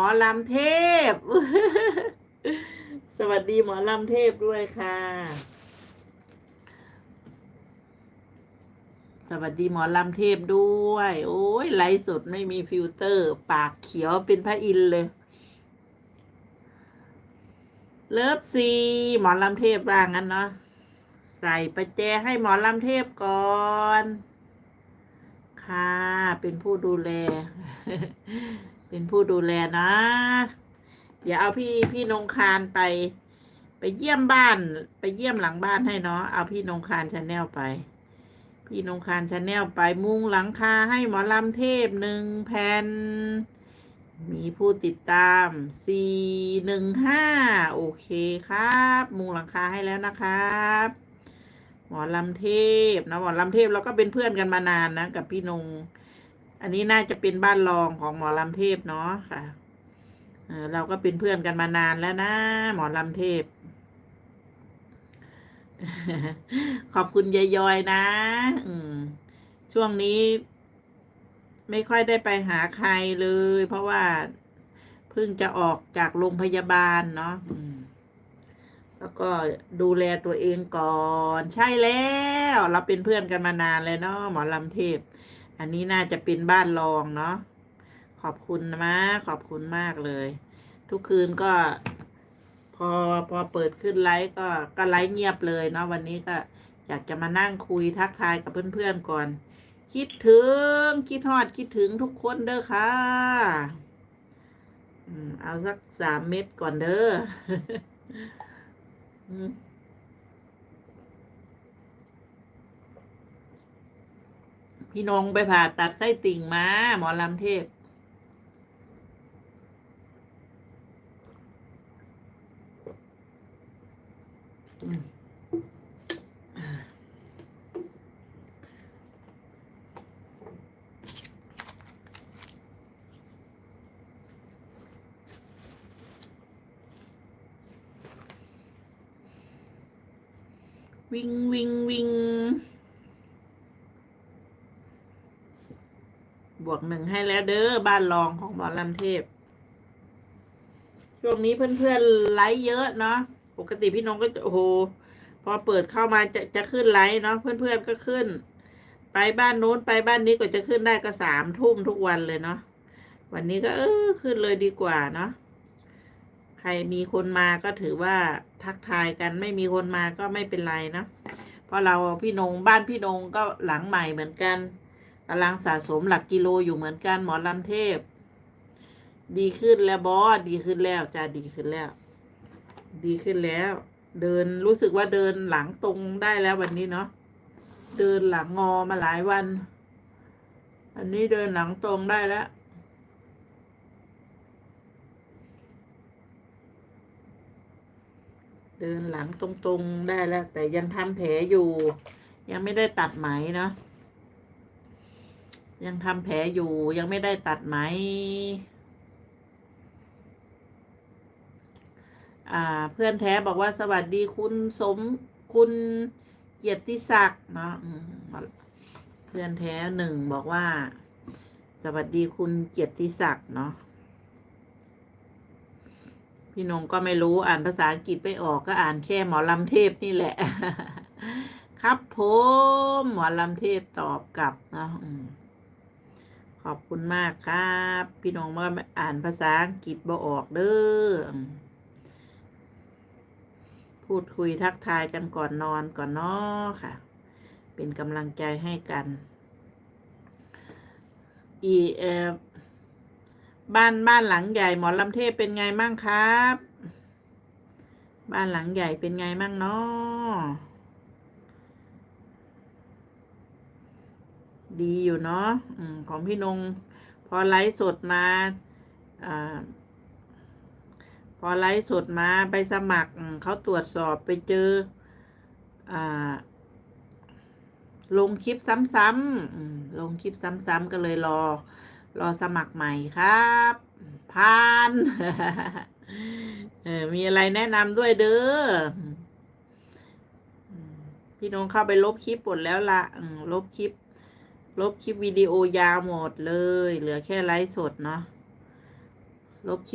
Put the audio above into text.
หมอลำเทพ สวัสดีหมอลำเทพด้วยค่ะ สวัสดีหมอลำเทพด้วย โอ้ยไลฟ์สดไม่มีฟิลเตอร์ ปากเขียวเป็นพระอินเลย เลิฟซีหมอลำเทพว่างั้นเนาะใส่ประแจให้หมอลำเทพก่อน ค่ะ เป็นผู้ดูแล เป็นผู้ดูแลนะ เดี๋ยวเอาพี่พี่นงคารไป ไปเยี่ยมบ้าน ไปเยี่ยมหลังบ้านให้เนาะ เอาพี่นงคารชาแนลไป พี่นงคารชาแนลไปมุงหลังคาให้หมอลำเทพหนึ่งแผ่น มีผู้ติดตามสี่หนึ่งห้าโอเคครับ มุงหลังคาให้แล้วนะครับ หมอลำเทพนะหมอลำเทพเราก็เป็นเพื่อนกันมานานนะกับพี่นง อันนี้น่าจะเป็นบ้านรองของหมอลำเทพเนาะค่ะเออเราก็เป็นเพื่อนกันมานานแล้วนะ หมอลำเทพ ขอบคุณยายยอยนะ อืม ช่วงนี้ ไม่ค่อยได้ไปหาใครเลย เพราะว่า เพิ่งจะออกจากโรงพยาบาลเนาะ แล้วก็ดูแลตัวเองก่อน ใช่แล้ว เราเป็นเพื่อนกันมานานเลยเนาะหมอลำเทพ อันนี้น่าจะเป็นบ้านรองเนาะขอบคุณนะขอบคุณมากเลย ทุกคืนก็ พอพอเปิดขึ้นไลฟ์ก็ก็ไลฟ์เงียบเลยเนาะวันนี้ก็อยากจะมานั่งคุยทักทายกับเพื่อนๆก่อน คิดถึง คิดทอดคิดถึงทุกคนเด้อค่ะเอาสักสามเม็ดก่อนเด้อ พี่นงไปผ่าตัดไส้ติ่งมาหมอลำเทพ อืม วิ่งวิ่งวิ่งบวกหนึ่งให้แล้วเด้อบ้านรองของหมอลำเทพ ช่วงนี้เพื่อนๆไลฟ์เยอะเนาะปกติพี่น้องก็โอ้โหพอเปิดเข้ามาจะจะขึ้นไลฟ์เนาะเพื่อนๆก็ขึ้น ไปบ้านโน้นไปบ้านนี้ก็จะขึ้นได้ก็สามทุ่มทุกวันเลยเนาะวันนี้ก็เออขึ้นเลยดีกว่าเนาะ รมีคนมาก็ถือว่าทักทายกันไม่มีคนมาก็ไม่เป็นไรเนาะเพราะเราพี่นงบ้านพี่นงก็หลังใหม่เหมือนกันกำลังสะสมหลักกิโลอยู่เหมือนกันหมอลำเทพ ดีขึ้นแล้วบอสดีขึ้นแล้วจ้าดีขึ้นแล้ว ดีขึ้นแล้ว เดินรู้สึกว่าเดินหลังตรงได้แล้ววันนี้เนาะเดินหลังงอมาหลายวัน อันนี้เดินหลังตรงได้แล้ว เดินหลังตรงๆได้แล้ว แต่ยังทำแผลอยู่ ยังไม่ได้ตัดไหมเนาะยังทำแผลอยู่ยังไม่ได้ตัดไหม อ่า เพื่อนแท้บอกว่าสวัสดีคุณสมคุณเกียรติศักดิ์เนาะอืมเพื่อนแท้หนึ่งบอกว่า สวัสดีคุณเกียรติศักดิ์เนาะ พี่นงก็ไม่รู้อ่านภาษาอังกฤษไม่ออกก็อ่านแค่หมอลำเทพนี่แหละ ครับผมหมอลำเทพตอบกลับนะขอบคุณมากครับ พี่นงมาอ่านภาษาอังกฤษบ่ออกเด้ออืมพูดคุยทักทายกันก่อนนอนก่อนนาะค่ะ เป็นกำลังใจให้กันอีเอ บ้านบ้านหลังใหญ่หมอลำเทพเป็นไงมั่งครับ บ้านหลังใหญ่เป็นไงมั่งเนาะดีอยู่เนาะอของพี่นง พอไลฟ์สดมาอพอไลฟ์สดมาไปสมัครเขาตรวจสอบไปเจออลงคลิปซ้ำๆลงคลิปซ้ำๆก็เลยรอ รอสมัครใหม่ครับผ่านเออมีอะไรแนะนำด้วยเด้อพี่น้องเข้าไปลบคลิปหมดแล้วละลบคลิป ลบคลิปวิดีโอยาวหมดเลย เหลือแค่ไลฟ์สดเนาะลบคลิป